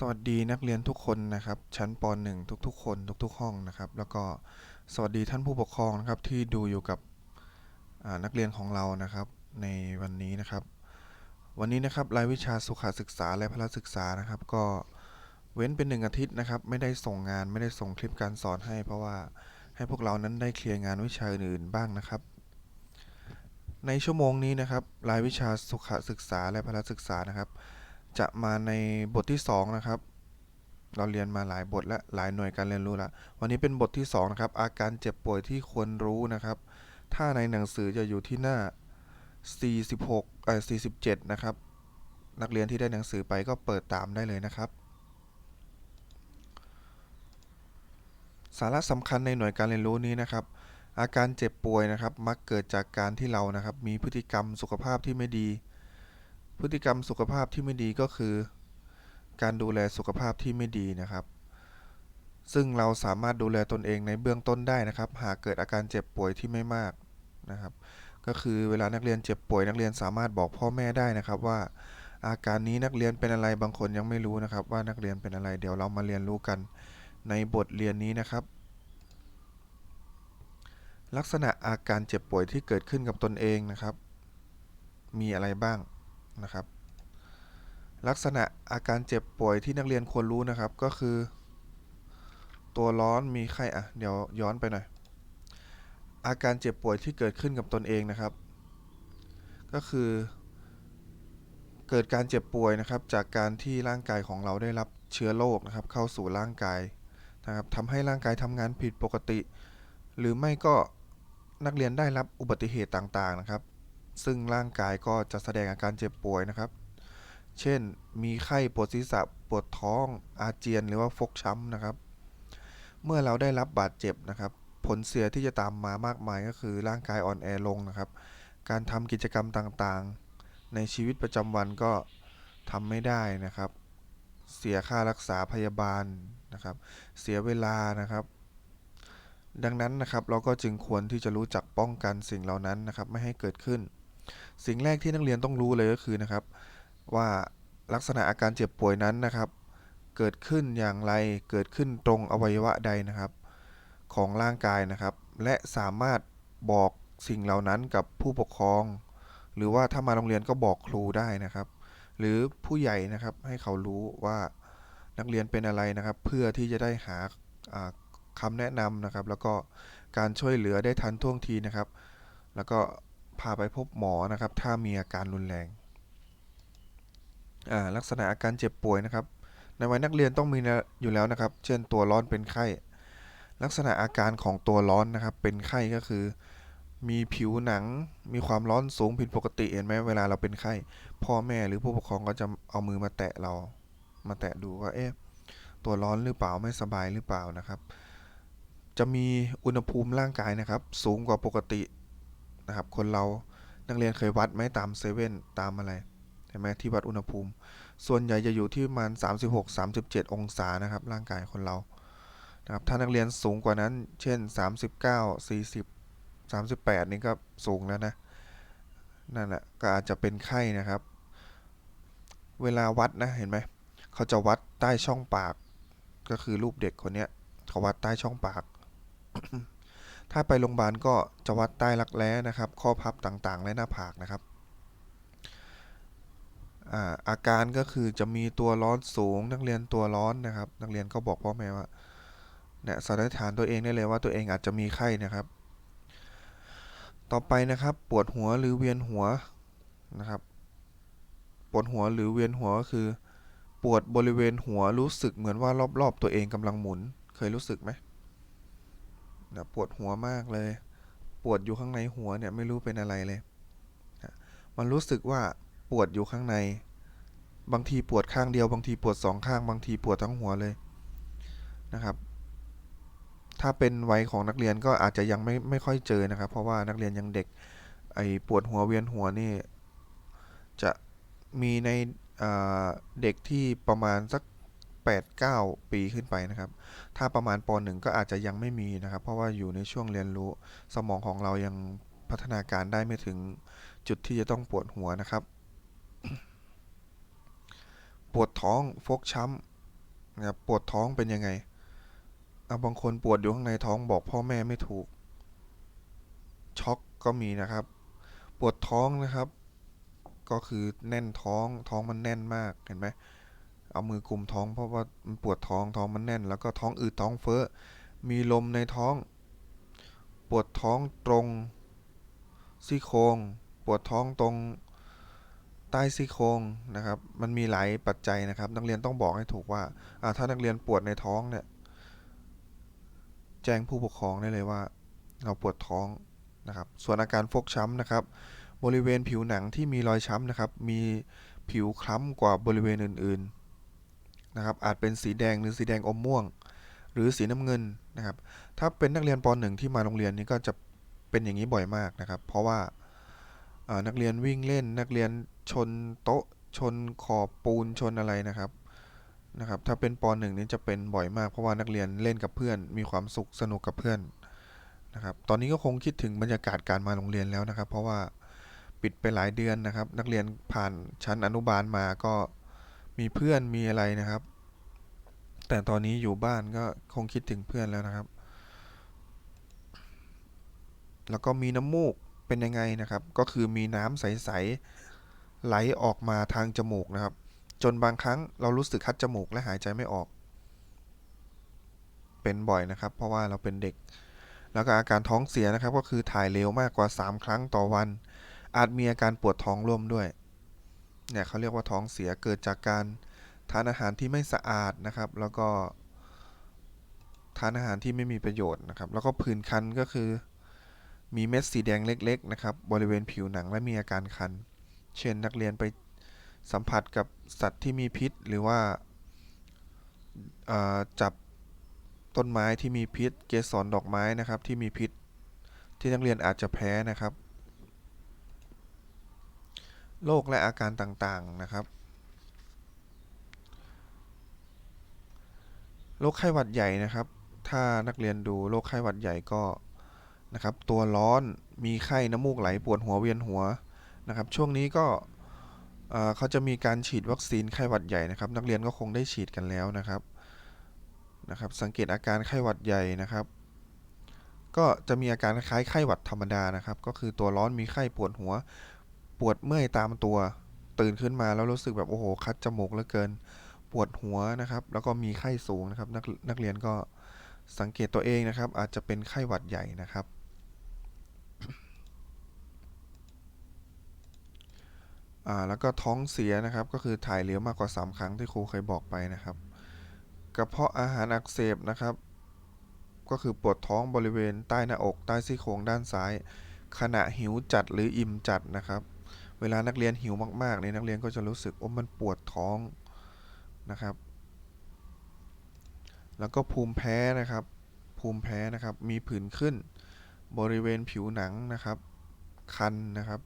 สวัสดีนักเรียนทุกคนนะครับ ชั้นป .1 ทุกๆ คนทุกๆ ห้องนะครับ แล้วก็สวัสดีท่านผู้ปกครองนะครับที่ดูอยู่กับนักเรียนของเรานะครับ ในวันนี้นะครับ วันนี้นะครับรายวิชาสุขศึกษาและพละศึกษานะครับ ก็เว้นเป็นหนึ่งอาทิตย์นะครับ ไม่ได้ส่งงานไม่ได้ส่งคลิปการสอนให้ เพราะว่าให้พวกเรานั้นได้เคลียร์งานวิชาอื่นๆบ้างนะครับ ในชั่วโมงนี้นะครับรายวิชาสุขศึกษาและพละศึกษานะครับ จะมาในบทที่สองนะครับ เราเรียนมาหลายบทและหลายหน่วยการเรียนรู้ล้ววันนี้เป็นบทที่สองนะครับ อาการเจ็บป่วยที่ควรรู้นะครับ ถ้าในหนังสือจะอยู่ที่หน้า 46เอ่อ47 นะครับ นักเรียนที่ได้หนังสือไปก็เปิดตามได้เลยนะครับ สาระสำคัญในหน่วยการเรียนรู้นี้นะครับอาการเจ็บป่วยนะครับมักเกิดจากการที่เรานะครับมีพฤติกรรมสุขภาพที่ไม่ดี พฤติกรรมสุขภาพที่ไม่ดีก็คือ การดูแลสุขภาพที่ไม่ดีนะครับ ซึ่งเราสามารถดูแลตนเองในเบื้องต้นได้นะครับ หากเกิดอาการเจ็บป่วยที่ไม่มากนะครับ ก็คือเวลานักเรียนเจ็บป่วยนักเรียนสามารถบอกพ่อแม่ได้นะครับว่าอาการนี้นักเรียนเป็นอะไรบางคนยังไม่รู้นะครับ ว่านักเรียนเป็นอะไรเดี๋ยวเรามาเรียนรู้กันในบทเรียนนี้นะครับ ลักษณะอาการเจ็บป่วยที่เกิดขึ้นกับตนเองนะครับ มีอะไรบ้าง นะครับ ลักษณะอาการเจ็บป่วยที่นักเรียนควรรู้นะครับก็คือ ตัวร้อนมีไข้อะเดี๋ยวย้อนไปหน่อยอาการเจ็บป่วยที่เกิดขึ้นกับตนเองนะครับ ก็คือ เกิดการเจ็บป่วยนะครับ จากการที่ร่างกายของเราได้รับเชื้อโรคนะครับ เข้าสู่ร่างกายนะครับทำให้ร่างกายทำงานผิดปกติ หรือไม่ก็นักเรียนได้รับอุบัติเหตุต่างๆนะครับ ซึ่งร่างกายก็จะแสดงอาการเจ็บป่วยนะครับ เช่น มีไข้ปวดศีรษะ ปวดท้อง อาเจียน หรือว่าฟกช้ำนะครับ เมื่อเราได้รับบาดเจ็บนะครับ ผลเสียที่จะตามมามากมายก็คือร่างกายอ่อนแอลงนะครับ การทำกิจกรรมต่างๆ ในชีวิตประจำวันก็ทำไม่ได้นะครับ เสียค่ารักษาพยาบาลนะครับ เสียเวลานะครับดังนั้นนะครับเราก็จึงควรที่จะรู้จักป้องกันสิ่งเหล่านั้นนะครับ ไม่ให้เกิดขึ้น สิ่งแรกที่นักเรียนต้องรู้เลยก็คือนะครับ ว่าลักษณะอาการเจ็บป่วยนั้นนะครับ เกิดขึ้นอย่างไรเกิดขึ้นตรงอวัยวะใดนะครับ ของร่างกายนะครับ และสามารถบอกสิ่งเหล่านั้นกับผู้ปกครอง หรือว่าถ้ามาโรงเรียนก็บอกครูได้นะครับ หรือผู้ใหญ่นะครับให้เขารู้ว่านักเรียนเป็นอะไรนะครับ เพื่อที่จะได้หาอ่าคำแนะนำนะครับ แล้วก็การช่วยเหลือได้ทันท่วงทีนะครับ แล้วก็ พาไปพบหมอนะครับ ถ้ามีอาการรุนแรงลักษณะอาการเจ็บป่วยนะครับ ในวัยนักเรียนต้องมีอยู่แล้วนะครับ เช่นตัวร้อนเป็นไข้ ลักษณะอาการของตัวร้อนนะครับ เป็นไข้ก็คือ มีผิวหนัง มีความร้อนสูงผิดปกติเห็นไหมเวลาเราเป็นไข้ พ่อแม่หรือผู้ปกครองก็จะเอามือมาแตะเรา มาแตะดูว่าเอ๊ะตัวร้อนหรือเปล่าไม่สบายหรือเปล่านะครับ จะมีอุณหภูมิร่างกายนะครับ สูงกว่าปกติ นะครับ คนเรานักเรียนเคยวัดไหมตามเซเว่นตามอะไรเห็นไหมที่วัดอุณหภูมิ ส่วนใหญ่จะอยู่ที่ประมาณ 36-37 องศานะครับ ร่างกายคนเรานะครับถ้านักเรียนสูงกว่านั้น เช่น 39 40 38 นี่ก็สูงแล้วนะ นั่นแหละก็อาจจะเป็นไข้นะครับ เวลาวัดนะเห็นไหมเขาจะวัดใต้ช่องปาก ก็คือรูปเด็กคนเนี้ยเขาวัดใต้ช่องปาก ถ้าไปโรงพยาบาลก็จะวัดใต้รักแร้นะครับ ข้อพับต่างๆ และหน้าผากนะครับอาอาการก็คือจะมีตัวร้อนสูง นักเรียนตัวร้อนนะครับ นักเรียนก็บอกพ่อแม่ว่าเนี่ยสันนิษฐานตัวเองได้เลยว่าตัวเองอาจจะมีไข้นะครับ ต่อไปนะครับปวดหัวหรือเวียนหัวนะครับ ปวดหัวหรือเวียนหัวก็คือ ปวดบริเวณหัวรู้สึกเหมือนว่ารอบๆตัวเองกำลังหมุน เคยรู้สึกไหม นะปวดหัวมากเลย ปวดอยู่ข้างในหัวเนี่ยไม่รู้เป็นอะไรเลยนะมันรู้สึกว่าปวดอยู่ข้างใน บางทีปวดข้างเดียว บางทีปวดสองข้าง บางทีปวดทั้งหัวเลยนะครับ ถ้าเป็นวัยของนักเรียนก็อาจจะยังไม่ไม่ค่อยเจอนะครับ เพราะว่านักเรียนยังเด็ก ไอปวดหัวเวียนหัวนี่ จะมีในเด็กที่ประมาณสัก 8-9 ปีขึ้นไปนะครับ ถ้าประมาณป .1 ก็อาจจะยังไม่มีนะครับ เพราะว่าอยู่ในช่วงเรียนรู้สมองของเรายังพัฒนาการได้ไม่ถึงจุดที่จะต้องปวดหัวนะครับ ปวดท้องฟกช้ำนะปวดท้องเป็นยังไงอะบางคนปวดอยู่ข้างในท้องบอกพ่อแม่ไม่ถูก ช็อกก็มีนะครับ ปวดท้องนะครับ ก็คือแน่นท้องท้องมันแน่นมากเห็นไหม เอามือกุมท้องเพราะว่ามันปวดท้องท้องมันแน่น แล้วก็ท้องอืดท้องเฟ้อ มีลมในท้อง ปวดท้องตรงซี่โครงปวดท้องตรงใต้ซี่โครงนะครับ มันมีหลายปัจจัยนะครับ นักเรียนต้องบอกให้ถูกว่าอ่าถ้านักเรียนปวดในท้องเนี่ยแจ้งผู้ปกครองได้เลยว่า เราปวดท้องนะครับ ส่วนอาการฟกช้ำนะครับ บริเวณผิวหนังที่มีรอยช้ำนะครับ มีผิวคล้ำกว่าบริเวณอื่น ๆ นะครับอาจเป็นสีแดงหรือสีแดงอมม่วง หรือสีน้ำเงินนะครับ ถ้าเป็นนักเรียนป .1 ที่มาโรงเรียนนี่ก็จะเป็นอย่างนี้บ่อยมากนะครับ เพราะว่านักเรียนวิ่งเล่นนักเรียนชนโต๊ะชนขอบปูนชนอะไรนะครับนะครับถ้าเป็นป .1 นี่จะเป็นบ่อยมากเพราะว่านักเรียนเล่นกับเพื่อน มีความสุขสนุกกับเพื่อนนะครับตอนนี้ก็คงคิดถึงบรรยากาศการมาโรงเรียนแล้วนะครับ เพราะว่าปิดไปหลายเดือนนะครับ นักเรียนผ่านชั้นอนุบาลมาก็ มีเพื่อนมีอะไรนะครับ แต่ตอนนี้อยู่บ้านก็คงคิดถึงเพื่อนแล้วนะครับ แล้วก็มีน้ำมูกเป็นยังไงนะครับ ก็คือมีน้ำใสๆไหลออกมาทางจมูกนะครับ จนบางครั้งเรารู้สึกคัดจมูกและหายใจไม่ออก เป็นบ่อยนะครับ เพราะว่าเราเป็นเด็ก แล้วก็อาการท้องเสียนะครับ ก็คือถ่ายเร็วมากกว่า 3 ครั้งต่อวัน อาจมีอาการปวดท้องร่วมด้วย เนี่ยเขาเรียกว่าท้องเสียเกิดจากการทานอาหารที่ไม่สะอาดนะครับ แล้วก็ทานอาหารที่ไม่มีประโยชน์นะครับ แล้วก็ผื่นคันก็คือ มีเม็ดสีแดงเล็กๆนะครับ บริเวณผิวหนังและมีอาการคัน เช่นนักเรียนไปสัมผัสกับสัตว์ที่มีพิษ หรือว่าจับต้นไม้ที่มีพิษ เกสรดอกไม้นะครับที่มีพิษ ที่นักเรียนอาจจะแพ้นะครับ โรคและอาการต่างๆนะครับ โรคไข้หวัดใหญ่นะครับ ถ้านักเรียนดูโรคไข้หวัดใหญ่ก็นะครับ ตัวร้อน มีไข้ น้ำมูกไหล ปวดหัวเวียนหัวนะครับ ช่วงนี้ก็เอ่อเขาจะมีการฉีดวัคซีนไข้หวัดใหญ่นะครับ นักเรียนก็คงได้ฉีดกันแล้วนะครับ นะครับ สังเกตอาการไข้หวัดใหญ่นะครับ ก็จะมีอาการคล้ายไข้หวัดธรรมดานะครับ ก็คือตัวร้อนมีไข้ปวดหัว ปวดเมื่อยตามตัว ตื่นขึ้นมาแล้วรู้สึกแบบโอ้โหคัดจมูกเหลือเกิน ปวดหัวนะครับ แล้วก็มีไข้สูงนะครับนักนักเรียนก็สังเกตตัวเองนะครับ อาจจะเป็นไข้หวัดใหญ่นะครับ อ่าแล้วก็ท้องเสียนะครับ ก็คือถ่ายเหลวมากกว่า 3 ครั้งที่ครูเคยบอกไปนะครับ กระเพาะอาหารอักเสบนะครับ ก็คือปวดท้องบริเวณใต้หน้าอก ใต้ซี่โครงด้านซ้าย ขณะหิวจัดหรืออิ่มจัดนะครับ เวลานักเรียนหิวมากๆเนี่ยนักเรียนก็จะรู้สึกว่ามันปวดท้องนะครับ แล้วก็ภูมิแพ้นะครับ ภูมิแพ้นะครับ มีผื่นขึ้น บริเวณผิวหนังนะครับ คันนะครับ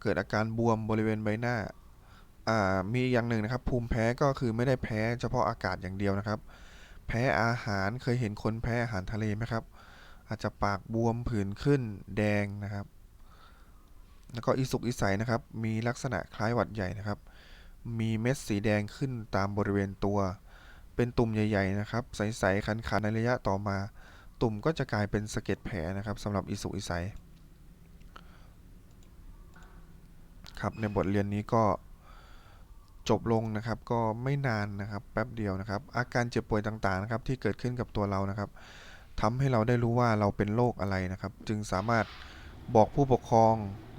เกิดอาการบวมบริเวณใบหน้า อ่า มีอย่างหนึ่งนะครับ ภูมิแพ้ก็คือไม่ได้แพ้เฉพาะอากาศอย่างเดียวนะครับ แพ้อาหารเคยเห็นคนแพ้อาหารทะเลไหมครับ อาจจะปากบวมผื่นขึ้นแดงนะครับ แล้วก็อิสุกอิสัยนะครับ มีลักษณะคล้ายหวัดใหญ่นะครับ มีเม็ดสีแดงขึ้นตามบริเวณตัว เป็นตุ่มใหญ่ ๆ นะครับ ใสๆคันๆในระยะต่อมา ตุ่มก็จะกลายเป็นสะเก็ดแผลนะครับสำหรับอิสุกอิสัยครับในบทเรียนนี้ก็จบลงนะครับก็ไม่นานนะครับแป๊บเดียวนะครับ อาการเจ็บป่วยต่างๆนะครับที่เกิดขึ้นกับตัวเรานะครับทำให้เราได้รู้ว่าเราเป็นโรคอะไรนะครับ จึงสามารถบอกผู้ปกครอง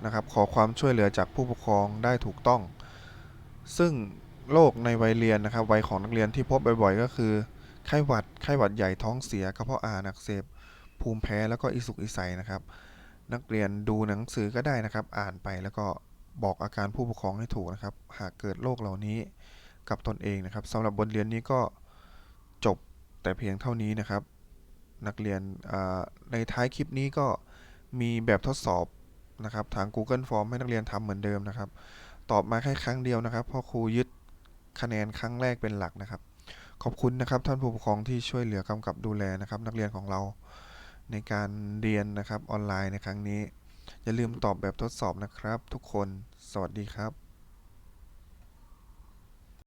นะครับขอความช่วยเหลือจากผู้ปกครองได้ถูกต้อง ซึ่งโรคในวัยเรียนนะครับวัยของนักเรียนที่พบบ่อยๆ ก็คือไข้หวัดไข้หวัดใหญ่ท้องเสียกระเพาะอาหารอักเสบภูมิแพ้แล้วก็อิสุกอิใสนะครับ นักเรียนดูหนังสือก็ได้นะครับ อ่านไปแล้วก็บอกอาการผู้ปกครองให้ถูกนะครับ หากเกิดโรคเหล่านี้กับตนเองนะครับสำหรับบทเรียนนี้ก็จบแต่เพียงเท่านี้นะครับ นักเรียนในท้ายคลิปนี้ก็มีแบบทดสอบ นะครับทาง Google Form ให้นักเรียนทำเหมือนเดิมนะครับ ตอบมาแค่ครั้งเดียวนะครับเพราะครูยึดคะแนนครั้งแรกเป็นหลักนะครับ ขอบคุณนะครับท่านผู้ปกครองที่ช่วยเหลือกำกับดูแลนะครับ นักเรียนของเราในการเรียนนะครับออนไลน์ในครั้งนี้ อย่าลืมตอบแบบทดสอบนะครับ ทุกคน สวัสดีครับ